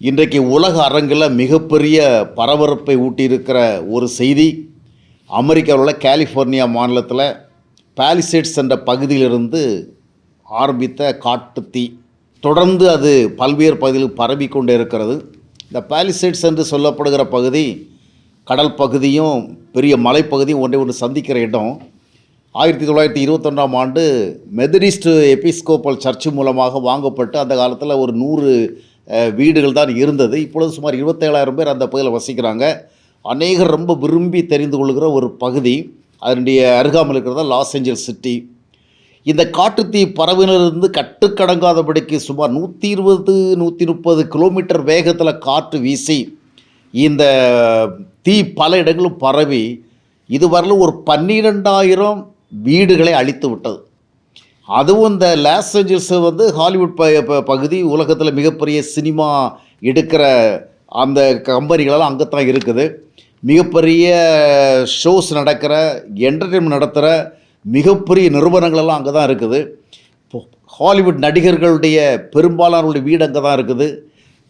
இன்றைக்கு உலக அரங்கில் மிகப்பெரிய பரபரப்பை ஊட்டியிருக்கிற ஒரு செய்தி அமெரிக்காவில் உள்ள கலிஃபோர்னியா மாநிலத்தில் பாலிசேட்ஸ் என்ற பகுதியிலிருந்து ஆரம்பித்த காட்டுத்தீ. தொடர்ந்து அது பல்வேறு பகுதியில் பரவி கொண்டே இருக்கிறது. இந்த பாலிசேட்ஸ் என்று சொல்லப்படுகிற பகுதி கடல் பகுதியும் பெரிய மலைப்பகுதியும் ஒன்றை ஒன்று சந்திக்கிற இடம். ஆயிரத்தி தொள்ளாயிரத்தி இருபத்தொன்றாம் ஆண்டு மெதடிஸ்ட் எபிஸ்கோப்பல் சர்ச் மூலமாக வாங்கப்பட்டு அந்த காலத்தில் ஒரு நூறு வீடுகள் தான் இருந்தது. இப்பொழுது சுமார் இருபத்தேழாயிரம் பேர் அந்த பகுதியில் வசிக்கிறாங்க. அநேகர் ரொம்ப விரும்பி தெரிந்து கொள்கிற ஒரு பகுதி. அதனுடைய அருகாமல் இருக்கிறதா லாஸ் ஏஞ்சல்ஸ் சிட்டி. இந்த காட்டுத்தீ பறவையிலிருந்து கட்டுக்கடங்காதபடிக்கு சுமார் நூற்றி இருபது நூற்றி முப்பது கிலோமீட்டர் வேகத்தில் காற்று வீசி இந்த தீ பல இடங்களும் பரவி இதுவரையில் ஒரு பன்னிரெண்டாயிரம் வீடுகளை அழித்து விட்டது. அதுவும் இந்த லாஸ் ஏஞ்சல்ஸ் வந்து ஹாலிவுட் ப ப- பகுதி உலகத்தில் மிகப்பெரிய சினிமா எடுக்கிற அந்த கம்பெனிகளெல்லாம் அங்கே தான் இருக்குது. மிகப்பெரிய ஷோஸ் நடக்கிற என்டர்டெயின்மெண்ட் நடத்துகிற மிகப்பெரிய நிறுவனங்களெல்லாம் அங்கே தான் இருக்குது ஹாலிவுட் நடிகர்களுடைய பெரும்பாலானவருடைய வீடு அங்கே தான் இருக்குது.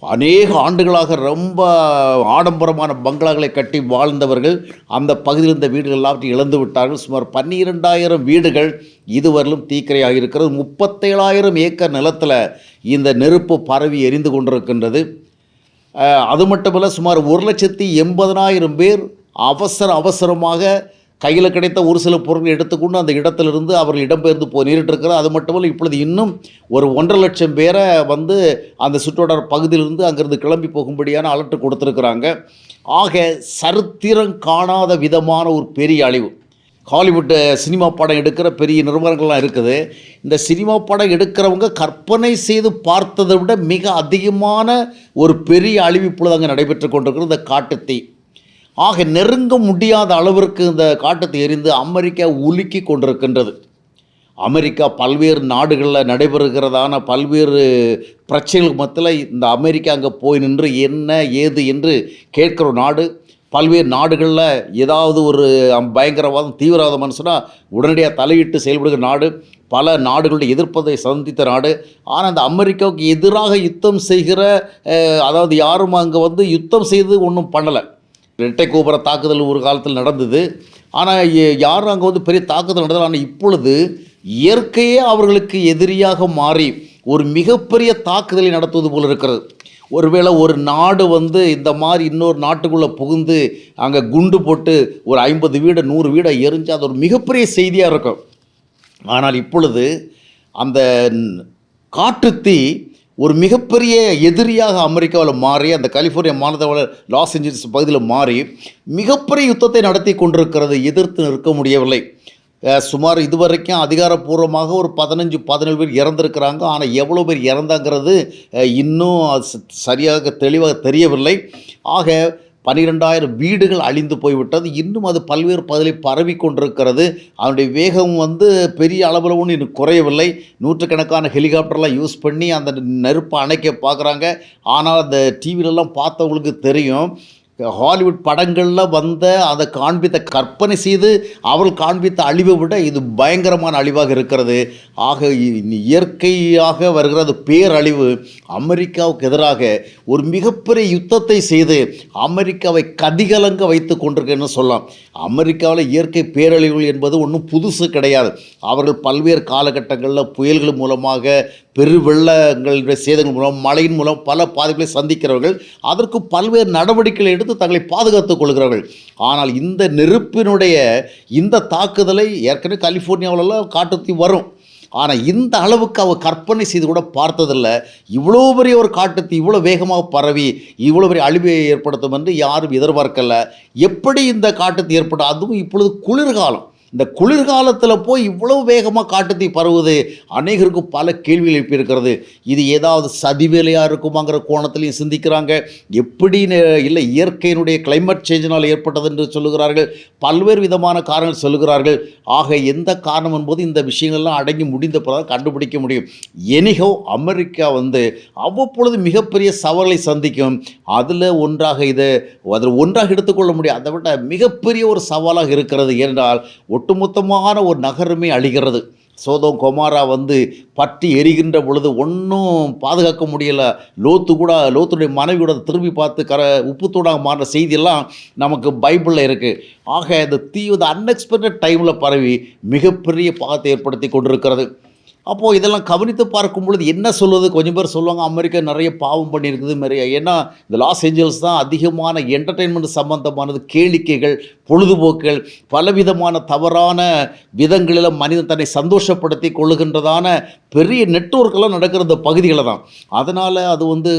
அநேக ஆண்டுகளாக ரொம்ப ஆடம்பரமான பங்களாக்களை கட்டி வாழ்ந்தவர்கள் அந்த பகுதியில் இருந்த வீடுகள் எல்லாவற்றையும் இழந்து விட்டார்கள். சுமார் பன்னிரெண்டாயிரம் வீடுகள் இதுவரையிலும் தீக்கிரையாக இருக்கிறது முப்பத்தேழாயிரம் ஏக்கர் நிலத்தில் இந்த நெருப்பு பரவி எரிந்து கொண்டிருக்கின்றது. அது மட்டுமல்ல சுமார் ஒரு லட்சத்தி எண்பதனாயிரம் பேர் அவசர அவசரமாக கையில் கிடைத்த ஒரு சில பொருள் எடுத்துக்கொண்டு அந்த இடத்திலிருந்து அவர்கள் இடம்பெயர்ந்து போய் நேரிட்டிருக்கிறார். அது மட்டுமல்ல இப்பொழுது இன்னும் ஒரு ஒன்றரை லட்சம் பேரை வந்து அந்த சுற்றுவட்டார பகுதியிலிருந்து அங்கிருந்து கிளம்பி போகும்படியான அலர்ட் கொடுத்துருக்குறாங்க. ஆக சரித்திரம் காணாத விதமான ஒரு பெரிய அழிவு. ஹாலிவுட் சினிமா படம் எடுக்கிற பெரிய நிறுவனங்கள்லாம் இருக்குது. இந்த சினிமா படம் எடுக்கிறவங்க கற்பனை செய்து பார்த்ததை விட மிக அதிகமான ஒரு பெரிய அழிவு இப்பொழுது அங்கே நடைபெற்று கொண்டிருக்கிறது. இந்த காட்டுத்தீ ஆக நெருங்க முடியாத அளவிற்கு இந்த காட்டத்தை எரிந்து அமெரிக்கா உலுக்கி கொண்டிருக்கின்றது. அமெரிக்கா பல்வேறு நாடுகளில் நடைபெறுகிறதான பல்வேறு பிரச்சனைகளுக்கு மத்தியில் இந்த அமெரிக்கா அங்கே போய் நின்று என்ன ஏது என்று கேட்கிற நாடு பல்வேறு நாடுகளில் ஏதாவது ஒரு பயங்கரவாதம் தீவிரவாதம் சொன்னால் உடனடியாக தலையிட்டு செயல்படுகிற நாடு பல நாடுகளுடைய எதிர்ப்பதை சந்தித்த நாடு. ஆனால் அந்த அமெரிக்காவுக்கு எதிராக யுத்தம் செய்கிற அதாவது யாரும் அங்கே வந்து யுத்தம் செய்து ஒன்றும் பண்ணலை. இரட்டை கோபுர தாக்குதல் ஒரு காலத்தில் நடந்தது. ஆனால் யாரும் அங்கே வந்து பெரிய தாக்குதல் நடந்தது ஆனால் இப்பொழுது இயற்கையே அவர்களுக்கு எதிரியாக மாறி ஒரு மிகப்பெரிய தாக்குதலை நடத்துவது போல் இருக்கிறது. ஒருவேளை ஒரு நாடு வந்து இந்த மாதிரி இன்னொரு நாட்டுக்குள்ளே புகுந்து அங்கே குண்டு போட்டு ஒரு ஐம்பது வீடை நூறு வீடை எரிஞ்சு அது ஒரு மிகப்பெரிய செய்தியாக இருக்கும். ஆனால் இப்பொழுது அந்த காட்டுத்தீ ஒரு மிகப்பெரிய எதிரியாக அமெரிக்காவில் மாறி அந்த கலிஃபோர்னியா மாநிலத்தில் லாஸ் ஏஞ்சல்ஸ் பகுதியில் மாறி மிகப்பெரிய யுத்தத்தை நடத்தி கொண்டிருக்கிறது எதிர்த்து நிற்க முடியவில்லை. சுமார் இதுவரைக்கும் அதிகாரப்பூர்வமாக ஒரு பதினஞ்சு பதினேழு பேர் இறந்துருக்கிறாங்க. ஆனால் எவ்வளோ பேர் இறந்தாங்கிறது இன்னும் அது சரியாக தெளிவாக தெரியவில்லை. ஆக பன்னிரெண்டாயிரம் வீடுகள் அழிந்து போய்விட்டது. இன்னும் அது பல்வேறு பகுதியில் பரவி கொண்டிருக்கிறது அதனுடைய வேகம் வந்து பெரிய அளவில் ஒன்றும் இன்னும் குறையவில்லை. நூற்றுக்கணக்கான ஹெலிகாப்டர்லாம் யூஸ் பண்ணி அந்த நெருப்பை அணைக்க பார்க்குறாங்க. ஆனால் அந்த டிவிலெலாம் பார்த்தவங்களுக்கு தெரியும். ஹாலிவுட் படங்களில் வந்த அதை காண்பித்த கற்பனை செய்து அவர்கள் காண்பித்த அழிவை விட இது பயங்கரமான அழிவாக இருக்கிறது. ஆக இ- இயற்கையாக வருகிறது பேரழிவு. அமெரிக்காவுக்கு எதிராக ஒரு மிகப்பெரிய யுத்தத்தை செய்து அமெரிக்காவை கதிகலங்க வைத்து கொண்டிருக்கேன்னு சொல்லலாம்? அமெரிக்காவில் இயற்கை பேரழிவுகள் என்பது ஒன்றும் புதுசு கிடையாது. அவர்கள் பல்வேறு காலகட்டங்களில் புயல்கள் மூலமாக பெரு வெள்ளங்களுடைய சேதங்கள் மூலம் மழையின் மூலம் பல பாதிப்புகளை சந்திக்கிறவர்கள் அதற்கு பல்வேறு நடவடிக்கைகளை எடுத்து தங்களை பாதுகாத்துக் கொள்கிறார்கள் ஆனால் இந்த நெருப்பினுடைய இந்த தாக்குதலை ஏற்கனவே கலிஃபோர்னியாவிலலாம் காட்டுத்தி வரும். ஆனால் இந்த அளவுக்கு அவர் கற்பனை செய்து கூட பார்த்ததில்ல. இவ்வளோ பெரிய ஒரு காட்டுத்தீ இவ்வளோ வேகமாக பரவி இவ்வளோ பெரிய அழிவை ஏற்படுத்தும் என்று யாரும் எதிர்பார்க்கல. எப்படி இந்த காட்டுத்தீ ஏற்படும் அதுவும் இப்பொழுது குளிர்காலம். இந்த குளிர்காலத்தில் போய் இவ்வளவு வேகமாக காட்டுத்தீ பரவுது. அநேகருக்கு பல கேள்விகள் எழுப்பியிருக்கிறது இது ஏதாவது சதி வேலையாக இருக்குமாங்கிற கோணத்திலையும் சிந்திக்கிறாங்க. எப்படி இல்லை இயற்கையினுடைய கிளைமேட் சேஞ்சினால் ஏற்பட்டது என்று சொல்லுகிறார்கள். பல்வேறு விதமான காரணங்கள் சொல்லுகிறார்கள். ஆக எந்த காரணம் என்பது இந்த விஷயங்கள்லாம் அடங்கி முடிந்த பிறகு கண்டுபிடிக்க முடியும். எனிகோ அமெரிக்கா வந்து அவ்வப்பொழுது மிகப்பெரிய சவாலை சந்திக்கும். அதில் ஒன்றாக இது அதில் ஒன்றாக எடுத்துக்கொள்ள முடியும். அதை விட மிகப்பெரிய ஒரு சவாலாக இருக்கிறது. என்றால் ஒட்டுமொத்தமான ஒரு நகரமே அழிகிறது. சோதம் கொமாரா வந்து பற்றி எரிகின்ற பொழுது ஒன்றும் பாதுகாக்க முடியலை. லோத்து கூட லோத்துடைய மனைவி கூட திரும்பி பார்த்து கர உப்புத்தூடாக மாறின செய்தியெல்லாம் நமக்கு பைபிளில் இருக்குது ஆக இந்த தீ வந்து அன்எக்ஸ்பெக்டட் டைமில் பரவி மிகப்பெரிய பாகத்தை ஏற்படுத்தி கொண்டிருக்கிறது. அப்போது இதெல்லாம் கவனித்து பார்க்கும் பொழுது என்ன சொல்லுவது கொஞ்சம் பேர் சொல்லுவாங்க அமெரிக்கா நிறைய பாவம் பண்ணியிருக்குது மாரி ஏன்னா இந்த லாஸ் ஏஞ்சல்ஸ் தான் அதிகமான என்டர்டெயின்மெண்ட் சம்பந்தமானது கேளிக்கைகள் பொழுதுபோக்குகள் பலவிதமான தவறான விதங்களில் மனிதன் தன்னை சந்தோஷப்படுத்தி கொள்ளுகின்றதான பெரிய நெட்வொர்க்கெல்லாம் நடக்கிற இந்த பகுதிகளில் தான். அதனால் அது வந்து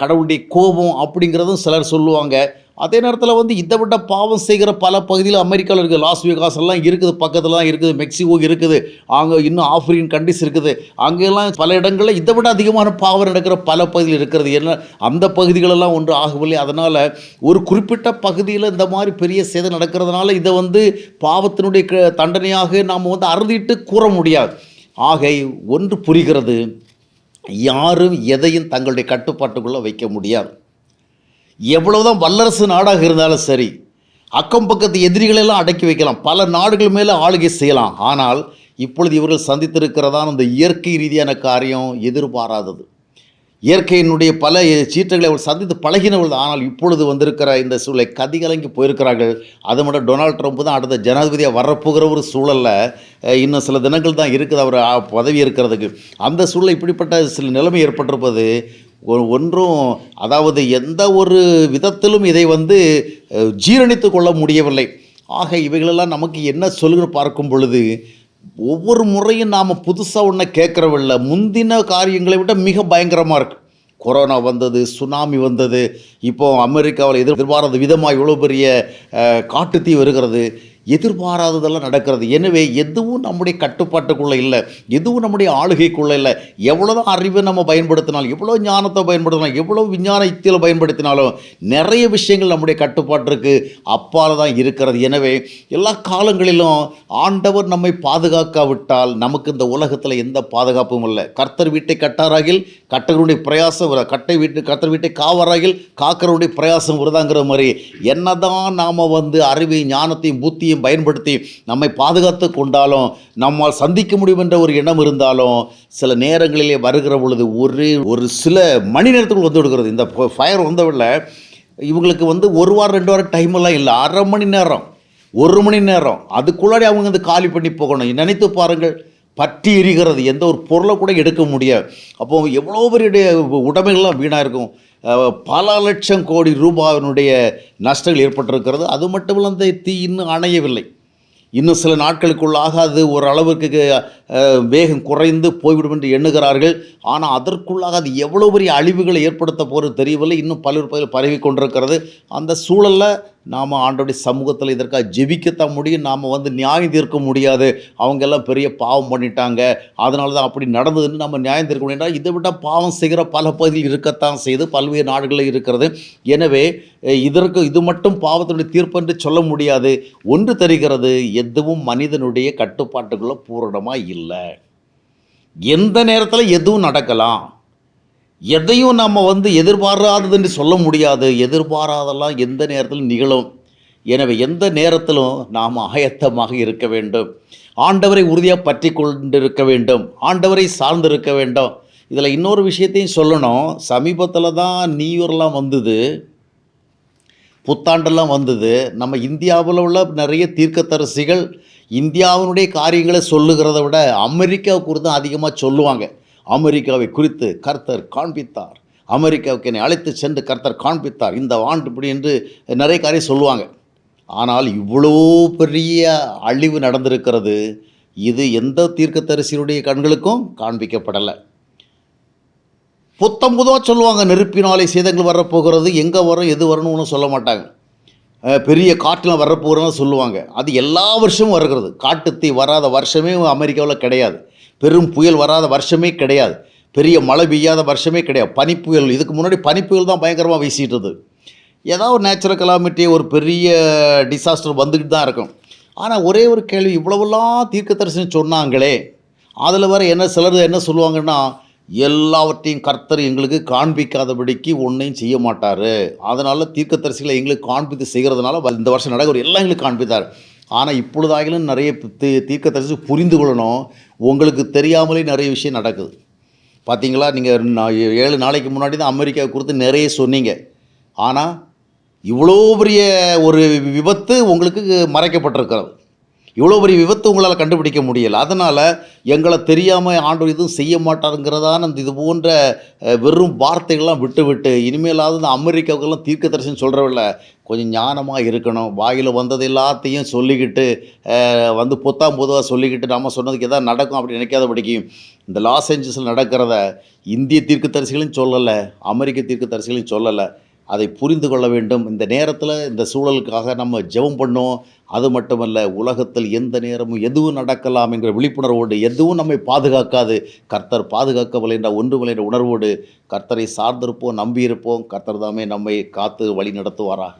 கடவுளுடைய கோபம் அப்படிங்கிறதும் சிலர் சொல்லுவாங்க. அதே நேரத்தில் வந்து இதை விட பாவம் செய்கிற பல பகுதியில் அமெரிக்காவில் இருக்குது லாஸ் வேகாஸ் எல்லாம் இருக்குது பக்கத்துலலாம் இருக்குது மெக்சிகோ இருக்குது அங்கே இன்னும் ஆஃப்ரிக்கன் கண்ட்ரிஸ் இருக்குது. அங்கெல்லாம் பல இடங்களில் இதை விட அதிகமான பாவம் நடக்கிற பல பகுதியில் இருக்கிறது. என்ன அந்த பகுதிகளெல்லாம் ஒன்று ஆகவில்லை. அதனால் ஒரு குறிப்பிட்ட பகுதியில் இந்த மாதிரி பெரிய சேதம் நடக்கிறதுனால இதை வந்து பாவத்தினுடைய க- தண்டனையாக நாம் வந்து அறுதிட்டு கூற முடியாது. ஆக ஒன்று புரிகிறது. யாரும் எதையும் தங்களுடைய கட்டுப்பாட்டுக்குள்ளே வைக்க முடியாது. எவ்வளவுதான் வல்லரசு நாடாக இருந்தாலும் சரி அக்கம் பக்கத்து எதிரிகளெல்லாம் அடக்கி வைக்கலாம். பல நாடுகள் மேலே ஆளுகை செய்யலாம். ஆனால் இப்பொழுது இவர்கள் சந்தித்திருக்கிறதான இந்த இயற்கை ரீதியான காரியம் எதிர்பாராதது. இயற்கையினுடைய பல சீற்றங்களை அவள் சந்தித்து பழகினவள் ஆனால் இப்பொழுது வந்திருக்கிற இந்த சூழலை கதிகலங்கி போயிருக்கிறார்கள். அது மட்டும் டொனால்ட் ட்ரம்ப் தான் அடுத்த ஜனாதிபதியாக வரப்போகிற ஒரு சூழலில் இன்னும் சில தினங்கள் தான் இருக்குது. அவர் பதவி இருக்கிறதுக்கு அந்த சூழல் இப்படிப்பட்ட சில நிலைமை ஏற்பட்டிருப்பது ஒன்றும் அதாவது எந்த ஒரு விதத்திலும் இதை வந்து ஜீரணித்து கொள்ள முடியவில்லை. ஆக இவைகளெல்லாம் நமக்கு என்ன சொல்கிற பார்க்கும் பொழுது ஒவ்வொரு முறையும் நாம் புதுசாக ஒன்றை கேட்குறவில்ல. முந்தின காரியங்களை விட மிக பயங்கரமாக இருக்குது கொரோனா வந்தது சுனாமி வந்தது இப்போ அமெரிக்காவில் எதிர் எதிர்பாராத விதமாக இவ்வளோ பெரிய காட்டுத்தீ வருகிறது எதிர்பாராததெல்லாம் நடக்கிறது. எனவே எதுவும் நம்முடைய கட்டுப்பாட்டுக்குள்ளே இல்லை. எதுவும் நம்முடைய ஆளுகைக்குள்ளே இல்லை. எவ்வளோதான் அறிவை நம்ம பயன்படுத்தினாலும் எவ்வளோ ஞானத்தை பயன்படுத்தினாலும் எவ்வளோ விஞ்ஞான யுக்தியில் பயன்படுத்தினாலும் நிறைய விஷயங்கள் நம்முடைய கட்டுப்பாட்டிற்கு அப்பால் தான் இருக்கிறது. எனவே எல்லா காலங்களிலும் ஆண்டவர் நம்மை பாதுகாக்காவிட்டால் நமக்கு இந்த உலகத்தில் எந்த பாதுகாப்பும் இல்லை. கர்த்தர் வீட்டை கட்டாராகில் கட்டருடைய பிரயாசம் கட்டை வீட்டு கர்த்தர் வீட்டை காவராகில் காக்கருடைய பிரயாசம் வருதாங்கிற மாதிரி என்னதான் நாம் வந்து அறிவை ஞானத்தையும் புத்தியும் பயன்படுத்தி நம்மை பாதுகாத்து கொண்டாலும் நம்மால் சந்திக்க முடியும் என்ற ஒரு எண்ணம் இருந்தாலும் சில நேரங்களிலே வருகிற பொழுது ஒரு ஒரு சில மணி நேரத்துக்குள் வந்து விடுகிறது. இந்த ஃபயர் வந்தவில்லை இவங்களுக்கு வந்து ஒரு வாரம் ரெண்டு வாரம் டைம் எல்லாம் இல்லை. அரை மணி நேரம். ஒரு மணி நேரம். அதுக்குள்ளாடி அவங்க வந்து காலி பண்ணி போகணும். நினைத்து பாருங்கள். பற்றி எரிகிறது. எந்த ஒரு பொருளை கூட எடுக்க முடியாது. அப்போ எவ்வளோ பெரிய உடைமைகள்லாம் வீணாக இருக்கும். பல லட்சம் கோடி ரூபாயினுடைய நஷ்டங்கள் ஏற்பட்டிருக்கிறது. அது மட்டும் இல்லை அந்த தீ இன்னும் அணையவில்லை. இன்னும் சில நாட்களுக்குள்ளாக அது ஒரு அளவுக்கு வேகம் குறைந்து போய்விடும் என்று எண்ணுகிறார்கள். ஆனால் அதற்குள்ளாக அது எவ்வளோ பெரிய அழிவுகளை ஏற்படுத்த போகிறது தெரியவில்லை. இன்னும் பல்வேறு பகுதியில் பரவி கொண்டிருக்கிறது. அந்த சூழலில் நாம் ஆண்டோடைய சமூகத்தில் இதற்காக ஜெபிக்கத்தான் முடியும் நாம் வந்து நியாயம் தீர்க்க முடியாது. அவங்கெல்லாம் பெரிய பாவம் பண்ணிட்டாங்க. அதனால தான் அப்படி நடந்ததுன்னு நம்ம நியாயம் தீர்க்க முடியும்னா இதை விட பாவம் செய்கிற பல பகுதியில் இருக்கத்தான் செய்து பல்வேறு நாடுகளில் இருக்கிறது. எனவே இதற்கு இது மட்டும் பாவத்தினுடைய தீர்ப்பு என்று சொல்ல முடியாது. ஒன்று தெரிகிறது எதுவும் மனிதனுடைய கட்டுப்பாட்டுக்குள்ளே பூரணமாக இல்லை. எந்த நேரத்தில் எதுவும் நடக்கலாம்? எதையும் நம்ம வந்து எதிர்பாராததுன்னு சொல்ல முடியாது. எதிர்பாராதெல்லாம் எந்த நேரத்திலும் நிகழும். எனவே எந்த நேரத்திலும் நாம் ஆயத்தமாக இருக்க வேண்டும். ஆண்டவரை உறுதியாக பற்றி கொண்டிருக்க வேண்டும். ஆண்டவரை சார்ந்திருக்க வேண்டும். இதில் இன்னொரு விஷயத்தையும் சொல்லணும். சமீபத்தில் தான் நியூயர்லாம் வந்தது. புத்தாண்டெல்லாம் வந்தது. நம்ம இந்தியாவில் உள்ள நிறைய தீர்க்கத்தரசிகள் இந்தியாவினுடைய காரியங்களை சொல்லுகிறத விட அமெரிக்காவுக்கு தான் அதிகமாக சொல்லுவாங்க. அமெரிக்காவை குறித்து கர்த்தர் காண்பித்தார். அமெரிக்காவுக்கு என்னை அழைத்து சென்று கர்த்தர் காண்பித்தார். இந்த ஆண்டு இப்படி என்று நிறைய காரியம் சொல்லுவாங்க. ஆனால் இவ்வளோ பெரிய அழிவு நடந்திருக்கிறது. இது எந்த தீர்க்கத்தரிசியுடைய கண்களுக்கும் காண்பிக்கப்படலை. புத்தம் புதுவாக சொல்லுவாங்க நெருப்பினாலே சேதங்கள் வரப்போகிறது எங்கே வரும் எது வரணும்னு ஒன்றும் சொல்ல மாட்டாங்க. பெரிய காட்டில் வரப்போகிறோன்னு சொல்லுவாங்க. அது எல்லா வருஷமும் வருகிறது. காட்டுத்தீ வராத வருஷமே அமெரிக்காவில் கிடையாது. பெரும் புயல் வராத வருஷமே கிடையாது. பெரிய மழை பெய்யாத வருஷமே கிடையாது. பனிப்புயல் இதுக்கு முன்னாடி பனிப்புயல் தான் பயங்கரமாக வீசிட்டு இருந்தது ஏதாவது ஒரு நேச்சுரல் கலாமிட்டி ஒரு பெரிய டிசாஸ்டர் வந்துக்கிட்டு தான் இருக்கும். ஆனால் ஒரே ஒரு கேள்வி இவ்வளவெல்லாம் தீர்க்க தரிசனம் சொன்னாங்களே அதில் வர என்ன சிலர் என்ன சொல்லுவாங்கன்னா எல்லாவற்றையும் கர்த்தர் எங்களுக்கு காண்பிக்காதபடிக்கு ஒன்றையும் செய்ய மாட்டார். அதனால் தீர்க்கதரிசிகளை எங்களுக்கு காண்பித்து செய்கிறதுனால வ- இந்த வருஷம் நடக்கிற எல்லாம் எங்களுக்கு காண்பித்தார். ஆனால் இப்பொழுதாகிலும் நிறைய தீ தீர்க்கதரிசி புரிந்து கொள்ளணும். உங்களுக்கு தெரியாமலே நிறைய விஷயம் நடக்குது. பார்த்தீங்களா நீங்கள் ஏழு நாளைக்கு முன்னாடி தான் அமெரிக்காவை குறித்து நிறைய சொன்னீங்க. ஆனால் இவ்வளோ பெரிய ஒரு விபத்து உங்களுக்கு மறைக்கப்பட்டிருக்கிறது. இவ்வளோ பெரிய விபத்து உங்களால் கண்டுபிடிக்க முடியல. அதனால் எங்களை தெரியாமல் ஆண்டவர் எதுவும் செய்ய மாட்டாருங்கிறதான இந்த இது போன்ற வெறும் வார்த்தைகள்லாம் விட்டு விட்டு இனிமேலாவது இந்த அமெரிக்காவுக்கெல்லாம் தீர்க்க தரிசனம் சொல்கிறவில்ல கொஞ்சம் ஞானமாக இருக்கணும். வாயில் வந்தது எல்லாத்தையும் சொல்லிக்கிட்டு வந்து பொத்தாம் பொதுவாக சொல்லிக்கிட்டு நம்ம சொன்னதுக்கு எதாவது நடக்கும் அப்படி நினைக்காதபடிக்கு இந்த லாஸ் ஏஞ்சல்ஸில் நடக்கிறத இந்திய தீர்க்கதரிசிகளையும் சொல்லலை அமெரிக்க தீர்க்கதரிசிகளையும் சொல்லலை. அதை புரிந்து கொள்ள வேண்டும். இந்த நேரத்தில் இந்த சூழலுக்காக நம்ம ஜெபம் பண்ணோம். அது மட்டுமல்ல உலகத்தில் எந்த நேரமும் எதுவும் நடக்கலாம் என்கிற விழிப்புணர்வோடு எதுவும் நம்மை பாதுகாக்காது. கர்த்தர் பாதுகாக்கவில்லை என்ற ஒன்றுமில்லை என்ற உணர்வோடு கர்த்தரை சார்ந்திருப்போம் நம்பியிருப்போம். கர்த்தர் தாமே நம்மை காத்து வழி நடத்துவாராக